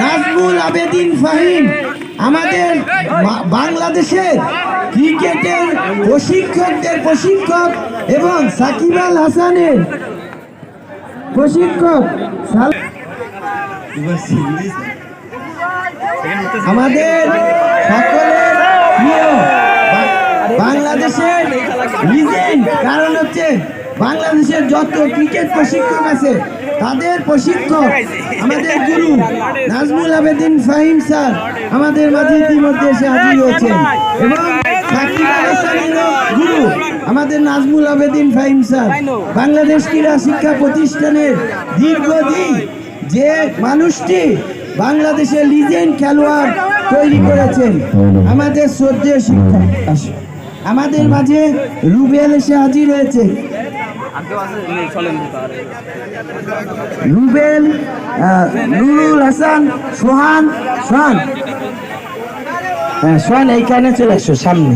নাজমুল আবেদিন ফাহিম, আমাদের বাংলাদেশের ক্রিকেটের প্রশিক্ষকদের প্রশিক্ষক এবং সাকিব আল হাসানের প্রশিক্ষক। আমাদের সকলের বাংলাদেশের কারণ হচ্ছে বাংলাদেশের যত ক্রিকেট প্রশিক্ষক আছে, তাদের প্রশিক্ষক আমাদের গুরু নাজমুল আবেদিন ফাহিম স্যার আমাদের মাঝে ইতিমধ্যে এসে হাজির হয়েছেন। এবং গুরু আমাদের নাজমুল আবেদিন ফাহিম স্যার। বাংলাদেশ ক্রীড়া শিক্ষা প্রতিষ্ঠানের দীর্ঘদিন যে মানুষটি বাংলাদেশের লিজেন্ড খেলোয়াড় তৈরি করেছেন, আমাদের শ্রদ্ধেয় শিক্ষক। আমাদের মাঝে রুবেল এসে হাজির হয়েছে। রুবেল নুরুল হাসান, সোহান সোহান। হ্যাঁ সোহান এইখানে চলে এসো, সামনে।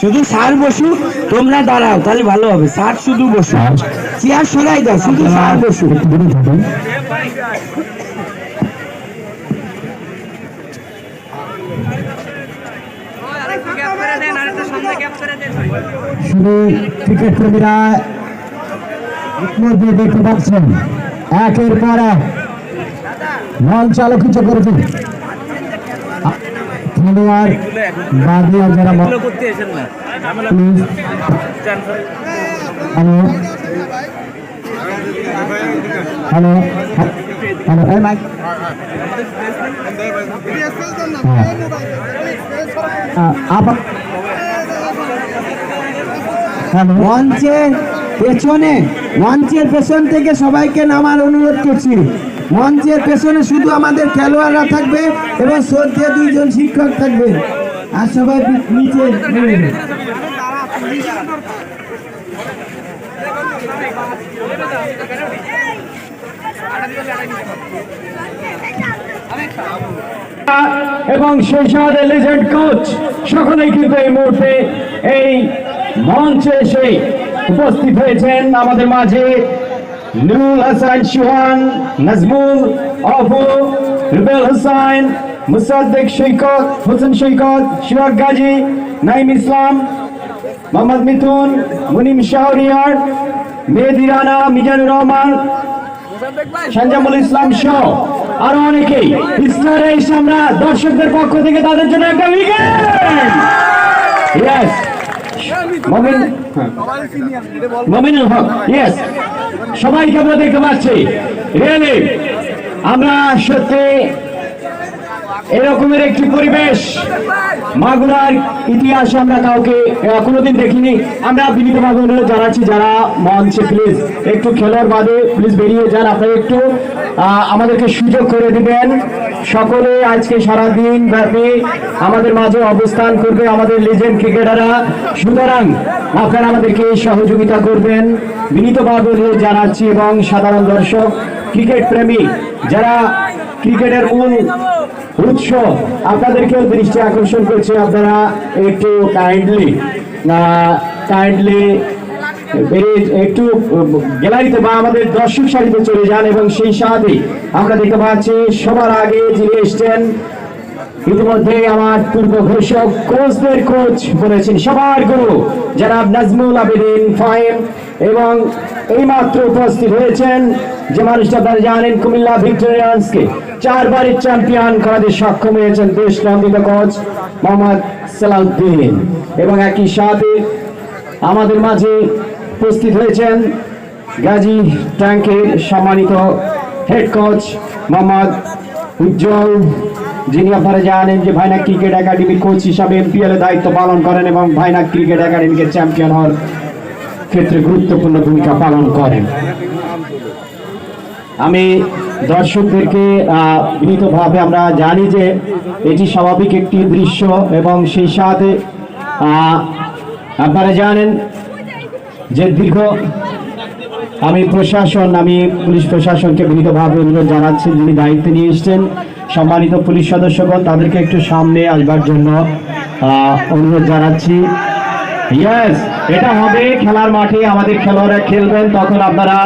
শুধু স্যার বসু, তোমরা দাঁড়াও, তাহলে ভালো হবে। সার শুধু বসু। চেয়ার সরাই দাও, শুধু স্যার বসু। শুধু ক্রিকেট প্রেমীরা ইতিমধ্যে দেখতে পাচ্ছেন একের পর এক মঞ্চ আলোকিত আ- খেলোয়াড় বাদিয়া যারা হ্যালো হ্যালো হ্যালো হ্যাঁ আপ- মঞ্চের পেছনে, মঞ্চের পেছন থেকে সবাইকে নামার অনুরোধ করছি। মঞ্চের পেছনে শুধু আমাদের খেলোয়াড়রা থাকবে এবং শিক্ষক থাকবে। আর সবাই নিচে এবং সেই সাথে কোচ, সকলেই কিন্তু এই মুহূর্তে এই মঞ্চে এসে উপস্থিত হয়েছেন আমাদের মাঝে নুরুল হাসান সুহান নাজমুল অপু রুবেল হোসাইন মুসাদ্দেক সৈকত, হোসেন সৈকত শিরাক গাজী, নাইম ইসলাম, মোহাম্মদ মিথুন, মুনিম শাহরিয়ার, মেহেদি রানা, মিজানুর রহমান সঞ্জামুল ইসলাম সহ আরও অনেকেই ইসলারে এসে আমরা দর্শকদের পক্ষ থেকে তাদের জন্য একটা উইকেট হক ইয়েস সবাইকে আমরা দেখতে পাচ্ছি। আমরা সত্যি এরকমের একটি পরিবেশ মাগুরার ইতিহাসে আমরা কাউকে কোনোদিন দেখিনি। আমরা বিনীতভাবে অনুরোধ জানাচ্ছি, যারা মঞ্চে প্লিজ একটু খেলার বাদে প্লিজ বেরিয়ে যান। আপনারা একটু আমাদেরকে সুযোগ করে দিবেন। সকলে আজকে সারাদিন ব্যাপী আমাদের মাঝে অবস্থান করবে আমাদের লিজেন্ড ক্রিকেটাররা সুতরাং আপনারা আমাদেরকে সহযোগিতা করবেন। বিনীতভাবে অনুরোধ জানাচ্ছি এবং সাধারণ দর্শক, ক্রিকেট প্রেমী, যারা ক্রিকেটের মূল উৎস আপনাদেরকেও দৃষ্টি আকর্ষণ করছে আপনারা একটু কাইন্ডলি কাইন্ডলি একটু গ্যালারিতে বা আমাদের দর্শক সারিতে চলে যান এবং সেই সাথে আমরা দেখতে পাচ্ছি, সবার আগে যিনি এসছেন ইতিমধ্যে আমার পূর্ব ঘোষক, কোচদের কোচ বলেছেন, সবার গুরু জনাব নাজমুল আবেদিন ফাইম এবং এইমাত্র উপস্থিত হয়েছেন যে মানুষটা আপনারা জানেন কুমিল্লা ভিক্টোরিয়ান্সকে। চারবারের চ্যাম্পিয়ন করাতে সক্ষম হয়েছেন দেশ নন্দিত কোচ মোহাম্মদ সালাউদ্দিন। এবং একই সাথে আমাদের মাঝে উপস্থিত হয়েছেন গাজী ট্যাঙ্কের সম্মানিত হেড কোচ মোহাম্মদ উজ্জ্বল যিনি আপনারা জানেন যে ভাইনাক ক্রিকেট একাডেমির কোচ হিসাবে এমপিএল দায়িত্ব পালন করেন এবং ভাইনাক ক্রিকেট একাডেমিকে চ্যাম্পিয়ন হওয়ার ক্ষেত্রে গুরুত্বপূর্ণ ভূমিকা পালন করেন। আমি দর্শকদেরকে বিনীতভাবে আমরা জানি যে এটি স্বাভাবিক একটি দৃশ্য এবং সেই সাথে আপনারা জানেন যে দীর্ঘ আমি প্রশাসন, আমি পুলিশ প্রশাসনকে বিনীতভাবে অনুরোধ জানাচ্ছি যিনি দায়িত্ব নিয়ে এসছেন। সম্মানিত পুলিশ সদস্যগণ, তাদেরকে একটু সামনে আসবার জন্য অনুরোধ জানাচ্ছি। ইয়েস এটা হবে খেলার মাঠে আমাদের খেলোয়াড়রা খেলবেন, তখন আপনারা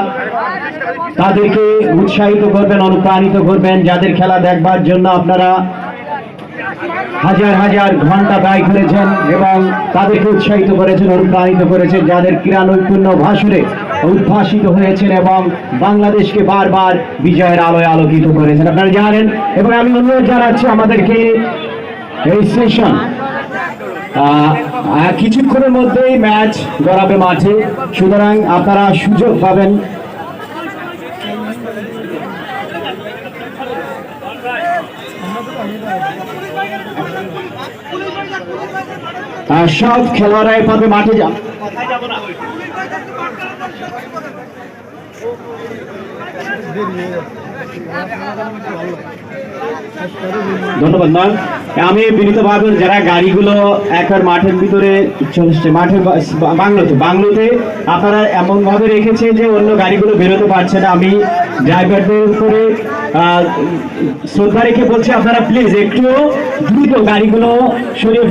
তাদেরকে উৎসাহিত করবেন, অনুপ্রাণিত করবেন। যাদের খেলা দেখবার জন্য আপনারা হাজার হাজার ঘণ্টা ব্যয় করেছেন এবং তাদেরকে উৎসাহিত করেছেন, অনুপ্রাণিত করেছেন। যাদের ক্রীড়া নৈপুণ্য ভাষণে উদ্ভাসিত হয়েছেন এবং বাংলাদেশকে বারবার বিজয়ের আলোয় আলোকিত করেছেন। আপনারা জানেন, এবং আমি অনুরোধ জানাচ্ছি আমাদেরকে এই সেশন কিছুক্ষণের মধ্যেই ম্যাচ গড়াবে মাঠে। সুতরাং আপনারা সুযোগ পাবেন। সব খেলোয়াড়রা এভাবে মাঠে যান। ধন্যবাদ ম্যাম আমি বিনীত ভাবেন যারা গাড়িগুলো একবার মাঠের ভিতরে মাঠের বাংলোতে বাংলোতে আপনারা এমন ভাবে রেখেছে যে অন্য গাড়িগুলো বেরোতে পারছে না। আমি ড্রাইভারদের উপরে শ্রদ্ধা রেখে বলছি, আপনারা প্লিজ একটু দ্রুত গাড়িগুলো সরিয়ে